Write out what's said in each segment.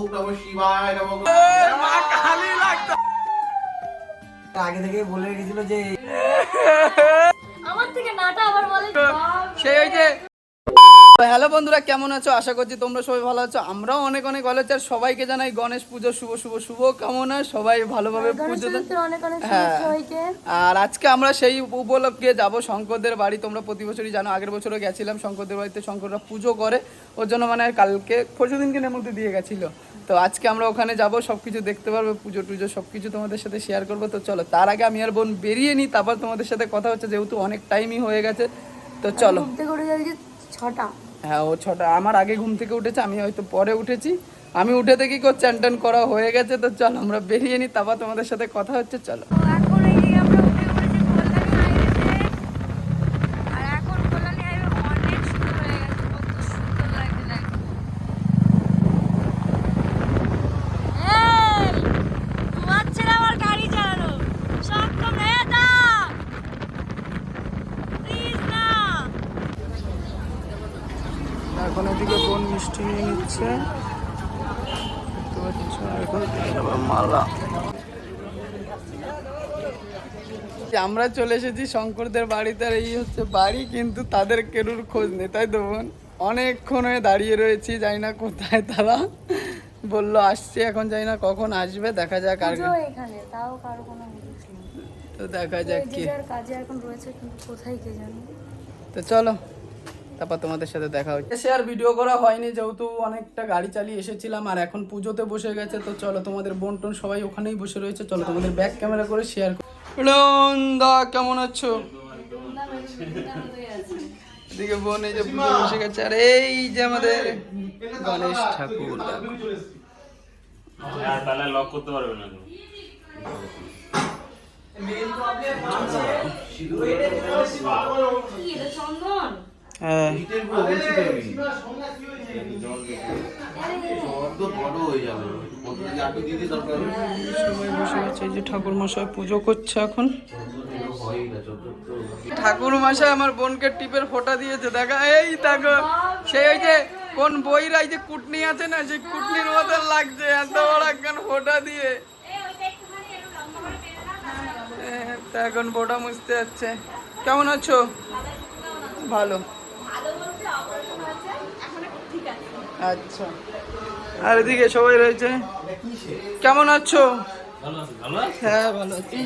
ওম নমঃ শিবায় নমঃ আগে থেকে বলে রেখেছিল যে আমার থেকে নাটা আবার বলে সেই ওই যে হ্যালো বন্ধুরা কেমন আছো? আশা করছি তোমরা সবাই ভালো আছো। আমরাও অনেক অনেক ভালো আছি। আর সবাইকে জানাই গণেশ পুজো শুভ শুভ শুভ কামনা। সবাই ভালোভাবে পুজো অনেক অনেক হ্যাঁ। আর আজকে আমরা সেই উপলক্ষে যাব শঙ্করদের বাড়ি। তোমরা প্রতি বছরই জানো আগের বছরও গেছিলাম শঙ্করদের বাড়িতে। শঙ্কররা পুজো করে। ওর জন্য মানে কালকে পরশু দিনকে নেমন্ত্রণ দিয়ে গেছিল। তো আজকে আমরা ওখানে যাব সব কিছু দেখতে পারব পুজো টুজো সব কিছু তোমাদের সাথে শেয়ার করব। তো চলো তার আগে আমি আর বোন বেরিয়ে নিই তারপর তোমাদের সাথে কথা হচ্ছে যেহেতু অনেক টাইমই হয়ে গেছে। তো চলো। ছটা। হ্যাঁ ও ছটা, আমার আগে ঘুম থেকে উঠেছে, আমি হয়তো পরে উঠেছি। আমি উঠে দেখি কো চ্যান করা হয়ে গেছে, তো চলো আমরা বেরিয়ে নিই তারপর তোমাদের সাথে কথা হচ্ছে, চলো এখন এই যে আমরা উঠে পড়েছি কল্যাণী হাইওয়েতে আর এখন কল্যাণী হাইওয়ে অনেক সুন্দর হয়ে গেছে কত সুন্দর লাগছে দেখো এই ঘুমাচ্ছে না আমার গাড়ি চালানো সক্ষম হয়ে দা প্লিজ না এখন বোন মিষ্টি নিয়ে নিচ্ছে। এখন মালা আমরা চলে এসেছি শঙ্করদের বাড়িতে আর এই হচ্ছে বাড়ি কিন্তু তাদের কেরুর খোঁজ নেই তাই তো বোন? অনেকক্ষণ হয়ে দাঁড়িয়ে রয়েছি জানি না কোথায় তারা। বলল আসছে এখন জানি না কখন আসবে দেখা যাক আর এখানে তো দেখা যাক কি। কাজে এখন রয়েছে কিন্তু কোথায় কে জানে? তো চলো তারপর তোমাদের সাথে দেখা হচ্ছে। এসে আর ভিডিও করা হয়নি যেহেতু অনেকটা গাড়ি চালিয়ে এসেছিলাম আর এখন পুজোতে বসে গেছে তো চলো তোমাদের বোন টোন সবাই ওখানেই বসে রয়েছে চলো তোমাদের ব্যাক ক্যামেরা করে শেয়ার দা কেমন আছো? এদিকে বোন এই যে পুজো বসে গেছে আর এই যে আমাদের গণেশ ঠাকুর আর তাহলে লক করতে পারবে না হয়ে। ঠাকুর মশাই পুজো করছে এখন। ঠাকুর মশাই আমার বোনকে টিপের ফোঁটা দিয়েছে দেখা এই দেখো সেই ওই যে কোন বইরা এই যে কুটনি আছে না সেই কুটনির মতন লাগছে এত বড় একখান ফোঁটা দিয়ে। হ্যাঁ, তা এখন ফোঁটা মুছতে যাচ্ছে। কেমন আছো? ভালো। আচ্ছা। আর এদিকে সবাই রয়েছে। কেমন আছো? হ্যাঁ ভালো আছি।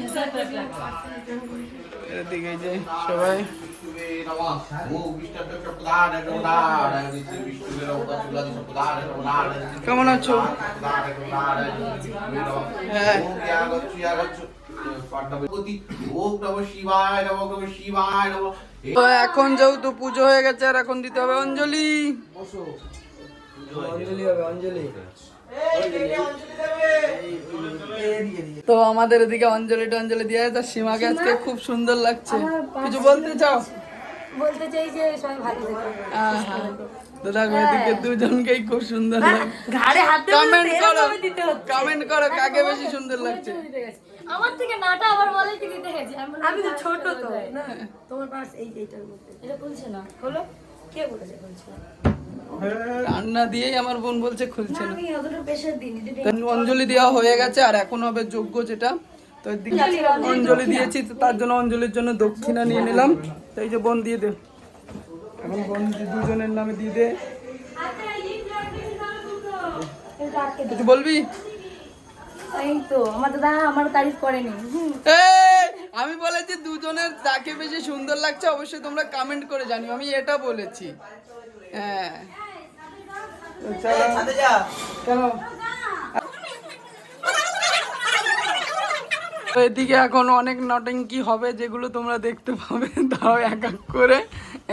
এদিকে যে সবাই। কেমন আছো? হ্যাঁ। তো এখন যেহেতু পুজো হয়ে গেছে আর এখন দিতে হবে অঞ্জলি। অঞ্জলি হবে অঞ্জলি তো আমাদের এদিকে অঞ্জলি টঞ্জলি দিয়ে তো সীমাকে আজকে খুব সুন্দর লাগছে। কিছু বলতে চাও? বলতে চাই যে সবাই ভালো তো দেখো এদিকে দুজনকেই খুব সুন্দর ঘাড়ে হাত কমেন্ট করো। এরকমই দিতে হচ্ছে। কমেন্ট করো কাকে বেশি সুন্দর লাগছে। আমার থেকে নাটা আবার বলে কি দিতে আমি তো ছোট তো তোমার পাশ এই এইটার মধ্যে। এটা খুলছে না। হলো কে বলেছে খুলছে? রান্না দিয়েই আমার বোন বলছে খুলছে না। অঞ্জলি দেওয়া হয়ে গেছে আর এখন হবে যোগ্য যেটা। তো অঞ্জলি দিয়েছি তার জন্য অঞ্জলির জন্য দক্ষিণা নিয়ে নিলাম। তো এই যে বোন দিয়ে দে। এখন বোন দুজনের নামে দিয়ে দে। কিছু বলবি? এই তো আমার দাদা আমার তারিফ করেনি। আমি বলেছি দুজনের যাকে বেশি সুন্দর লাগছে অবশ্যই তোমরা কমেন্ট করে জানিও। আমি এটা বলেছি। হ্যাঁ। চলো কেন তো এদিকে এখন অনেক নটেঙ্কি হবে যেগুলো তোমরা দেখতে পাবে তাও এক এক করে।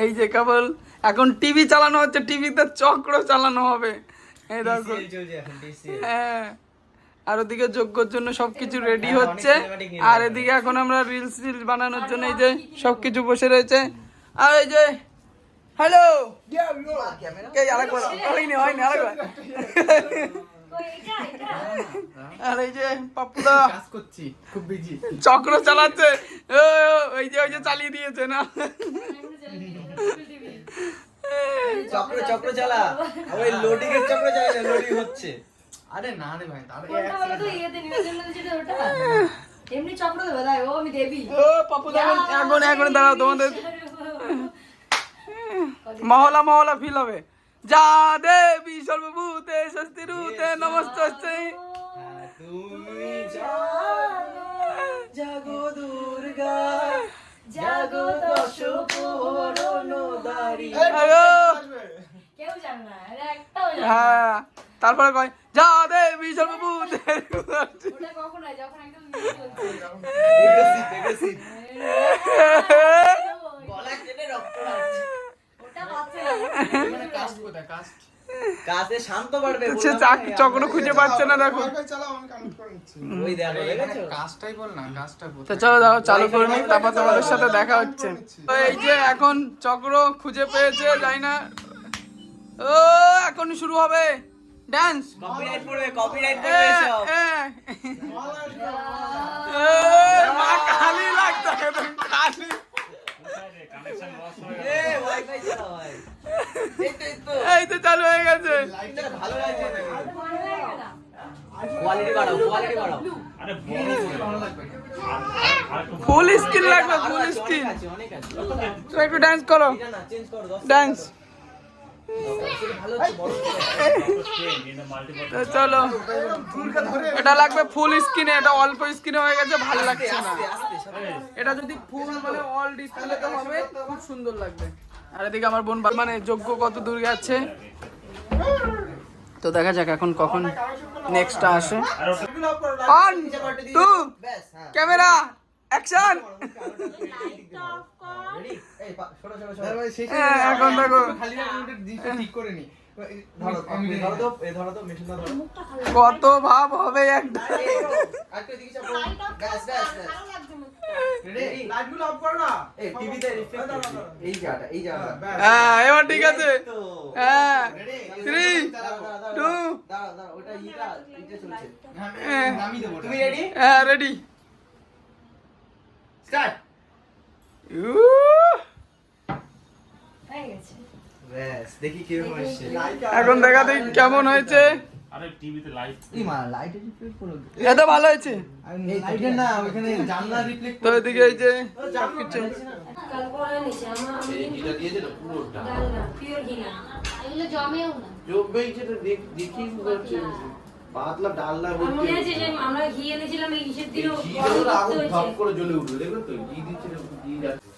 এই যে কেবল এখন টিভি চালানো হচ্ছে টিভিতে চক্র চালানো হবে। এই দেখো। হ্যাঁ। আর ওদিকে যজ্ঞর জন্য সবকিছু রেডি হচ্ছে। আর এদিকে এখন আমরা রিলস রিলস বানানোর জন্য এই যে সবকিছু বসে রয়েছে। আর এই যে হ্যালো আর এই যে বিজি চক্র চালাচ্ছে। ওই যে ওই যে চালিয়ে দিয়েছে না? চক্র চক্র চালা। ওই লোডিং এর চক্র চালা লোডিং হচ্ছে। আরে না রে ভাই তার কোনটা বলো তো? ইয়েতে নিবেদন যেটা ওটা। এমনি চক্র দেবে তাই ও আমি দেবী। ও পাপু এখন এখন এখন দাঁড়াও তোমাদের মহলা মহলা ফিল হবে। যা দেবী সর্বভূতে স্বস্তিরূতে নমস্তে তুমি জাগো দুর্গা। জাগো দশ পুরনো দাড়ি কেউ জানে না একটাও জানে হ্যাঁ তারপরে কয় যা মানে শান্ত পারবে সে চাক- চক্র খুঁজে পাচ্ছে না দেখো। ওই দেখো দেখেছ? কাজটাই বল না কাজটা তো চলো দেখো চালু করে নিই তারপর তোমাদের সাথে দেখা হচ্ছে। এই যে এখন চক্র খুঁজে পেয়েছে যাই না। ও এখন শুরু হবে। ডান্স কপিরাইট পড়বে কপিরাইট পড়বে সব মা খালি লাগতো একদম খালি কানেকশন লস হয়ে এ ওয়াইফাই চালাও ভাই এইটাই তো। এই তো চালু হয়ে গেছে। ভালো লাগছে না। ভালো লাগে না কোয়ালিটি বাড়াও। কোয়ালিটি বাড়াও আরে ফুল স্ক্রিন লাগবে ফুল অনেক স্ক্রিন আছে অনেক আছে। তো একটু ডান্স করো। এটা না চেঞ্জ করো দশ ডান্স ভালো হচ্ছে বড় মাল্টিপল তো চলো। এটা লাগবে ফুল স্ক্রিনে এটা অল্প স্ক্রিনে হয়ে গেছে ভালো লাগছে না। এটা যদি ফুল মানে অল ডিসপ্লেতে হবে খুব সুন্দর লাগবে। আর এদিকে আমার বোন মানে যোগ্য কত দূর গেছে। তো দেখা যাক এখন কখন নেক্সটটা আসে। ওয়ান টু হ্যাঁ। ক্যামেরা অ্যাকশন রেডি এই পা- সরো সরো সরো এখন দেখো খালি জিনিসটা ঠিক করে নি। ধরো আমি ধরো তো এই ধরো তো মেশিনটা ধরো। কত ভাব হবে একটা। হ্যাঁ এবার ঠিক আছে। হ্যাঁ। থ্রি টু হ্যাঁ। Ready start. দেখি এখন দেখা দেখি কেমন হয়েছে। আরে টিভিতে লাইভ এই মা লাইটে রিফ্লেক্ট করো এত ভালো হয়েছে। লাইটে না ওখানে জানলা রিফ্লেক্ট তো এদিকে এই যে সবকিছু কাল পরে নিছি আমার আমি এটা দিয়েছে না পুরোটা। না পিওর ঘি এগুলো জমেও না। জমবেই যেটা দেখ- দেখি পাতলা ডালনা আমার বলতে মনে আছে যে আমরা ঘি এনেছিলাম এই ঘিসের দিনও আগুন করতে করে জ্বলে উঠল দেখল তো? ঘি দিচ্ছে ঘি যাচ্ছে।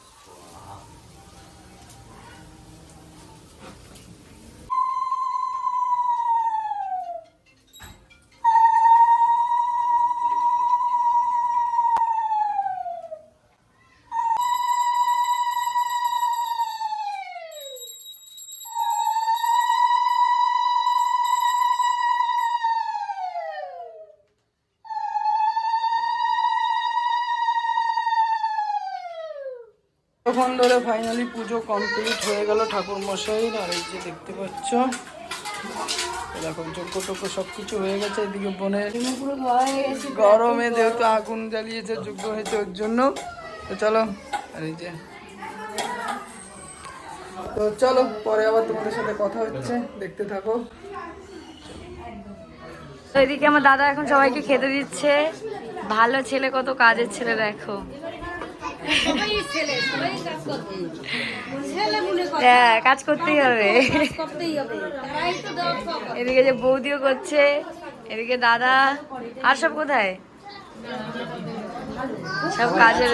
তখন ধরে ফাইনালি পুজো কমপ্লিট হয়ে গেল ঠাকুর মশাইয়ের আর এই যে দেখতে পাচ্ছ দেখো যোগ্য টোগ্য সব কিছু হয়ে গেছে এদিকে গেছে গরমে যেহেতু আগুন জ্বালিয়েছে যোগ্য হয়েছে ওর জন্য, তো চলো, আর এই যে। তো চলো, পরে আবার তোমাদের সাথে কথা হচ্ছে, দেখতে থাকো। তো এদিকে আমার দাদা এখন সবাইকে খেতে দিচ্ছে। ভালো ছেলে, কত কাজের ছেলে, দেখো। হ্যাঁ কাজ করতেই হবে। এদিকে যে বৌদিও করছে এদিকে দাদা আর সব কোথায়? সব কাজের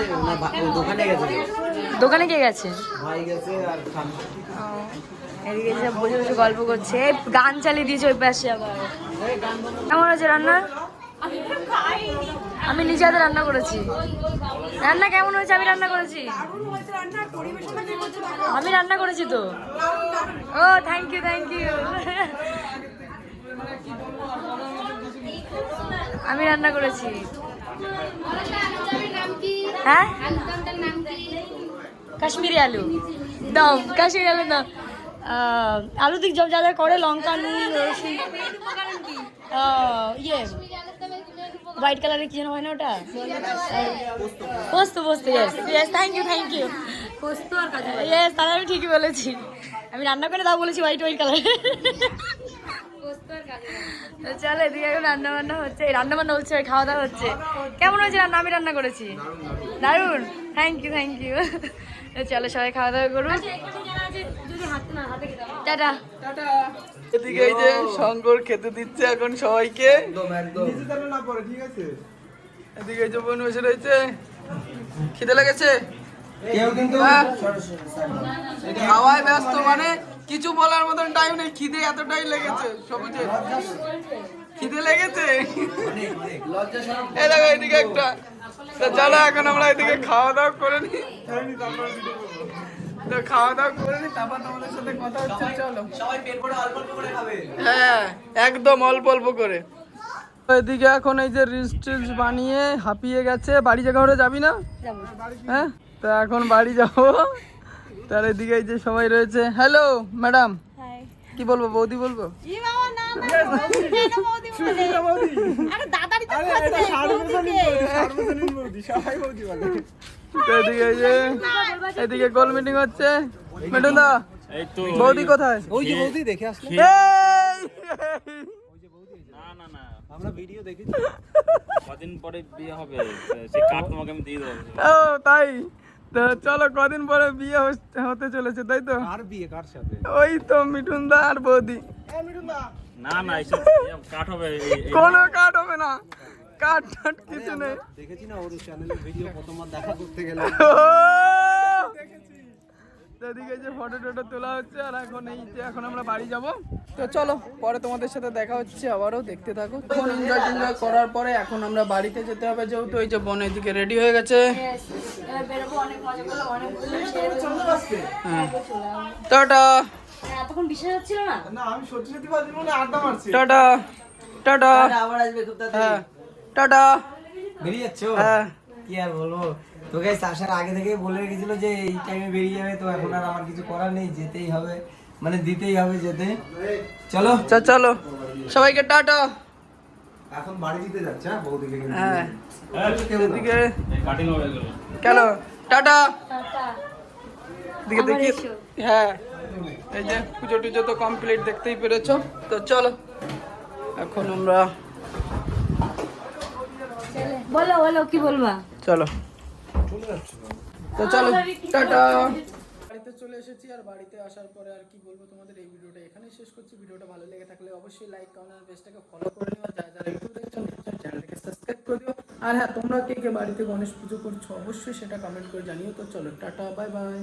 দোকানে কে গেছে? ভাই গেছে এদিকে যে বসে বসে গল্প করছে। গান চালিয়ে দিয়েছে ওই পাশে আবার। কেমন হয়েছে রান্না? আমি নিজে হাতে রান্না করেছি। রান্না কেমন হয়েছে? আমি রান্না করেছি। আমি রান্না করেছি তো। ও থ্যাংক ইউ থ্যাংক ইউ আমি রান্না করেছি। হ্যাঁ? কাশ্মীরি আলু। দম কাশ্মীরি আলু দম আলু দিক যা যা করে, লঙ্কা, নুন, রসুন। ইয়ে। হোয়াইট কালারের কি যেন হয় না ওটা? পোস্ত পোস্ত yes yes thank you thank you পোস্ত আর কাজু ইয়েস তাহলে আমি ঠিকই বলেছি। আমি রান্না করে তাও বলেছি হোয়াইট হোয়াইট কালার চলো এদিকে এখন রান্না বান্না হচ্ছে। এই রান্না বান্না হচ্ছে খাওয়া দাওয়া হচ্ছে। কেমন হয়েছে রান্না? আমি রান্না করেছি। দারুণ থ্যাংক ইউ থ্যাংক ইউ চলো সবাই খাওয়া দাওয়া করুন। টাটা। এদিকে এই যে শঙ্কর খেতে দিচ্ছে এখন সবাইকে। এদিকে এই যে বোন বসে রয়েছে। খিদে লেগেছে? কেউ হ্যাঁ। খাওয়ায় ব্যস্ত মানে কিছু বলার মতন টাইম নেই। খিদে এতটাই লেগেছে সবুজে খিদে লেগেছে? এই দেখো এদিকে একটা। চলো এখন আমরা এদিকে খাওয়া দাওয়া করে নি। তো খাওয়া দাওয়া করে নি তারপর তোমাদের সাথে কথা হচ্ছে চলো। সবাই পেট ভরে অল্প অল্প করে খাবে। হ্যাঁ একদম অল্প অল্প করে। এদিকে এখন এই যে রিলস টিলস বানিয়ে হাঁপিয়ে গেছে। বাড়ি জায়গা যাবি না? হ্যাঁ তো এখন বাড়ি যাব। তার এদিকে এই যে সবাই রয়েছে। হ্যালো ম্যাডাম হাই কি বলব বৌদি বলব? এদিকে এই যে এদিকে গোল মিটিং হচ্ছে। দা বৌদি কোথায়? ওই যে বৌদি দেখে আসলে এই! না না না। আমরা ভিডিও দেখেছি। কদিন পরে বিয়ে হবে সে কাপ তোমাকে আমি দিয়ে দেবো। ও তাই? তো চলো কদিন পরে বিয়ে হতে চলেছে তাই তো? আর বিয়ে কার সাথে? ওই তো মিঠুন দা আর বৌদি। না না কাট হবে কোনো কাট হবে না। কাট টাট কিছু নেই। দেখেছি না ওর চ্যানেলে ভিডিও প্রথমবার দেখা করতে গেলে! এদিকে যে ফটো টটো তোলা হচ্ছে আর এখন এই যে এখন আমরা বাড়ি যাব। তো চলো পরে তোমাদের সাথে দেখা হচ্ছে আবারও দেখতে থাকো। এখন এনজয় টেনজয় করার পরে এখন আমরা বাড়িতে যেতে হবে যেহেতু এই যে বোন এদিকে রেডি হয়ে গেছে। হ্যাঁ। টাটা। হ্যাঁ, এতক্ষণ বিশ্বাস হচ্ছিল না? না আমি সত্যি সত্যি বাজি মনে আড্ডা মারছি। টাটা। টাটা। আবার আসবে খুব হ্যাঁ। টাটা। বেরিয়ে যাচ্ছ? হ্যাঁ। কি আর বলব? তোকে আসার আগে থেকে বলে রেখেছিল যে এই টাইমে বেরিয়ে যাবে তো এখন আর আমার কিছু করার নেই যেতেই হবে। মানে দিতেই হবে যেতে। চলো। চা চলো। সবাইকে টাটা। এখন বাড়ি দিতে যাচ্ছে হ্যাঁ বৌদিকে হ্যাঁ। এদিকে কেন? টাটা। টাটা। দিকে দেখি। হ্যাঁ। এই যে পুজো টুজো তো কমপ্লিট দেখতেই পেরেছ। তো চলো। এখন আমরা বলো বলো কি বলবা? চলো। তো চলো টাটা। বাড়িতে চলে এসেছি আর বাড়িতে আসার পরে আর কি বলব তোমাদের এই ভিডিওটা এখানেই শেষ করছি। ভিডিওটা ভালো লেগে থাকলে অবশ্যই লাইক কমেন্ট পেজটাকে ফলো করে নিও যারা যারা ইউটিউব দেখছ চ্যানেলটাকে সাবস্ক্রাইব করে দিও। আর হ্যাঁ তোমরা কে কে বাড়িতে গণেশ পুজো করছ অবশ্যই সেটা কমেন্ট করে জানিও। তো চলো টাটা বাই বাই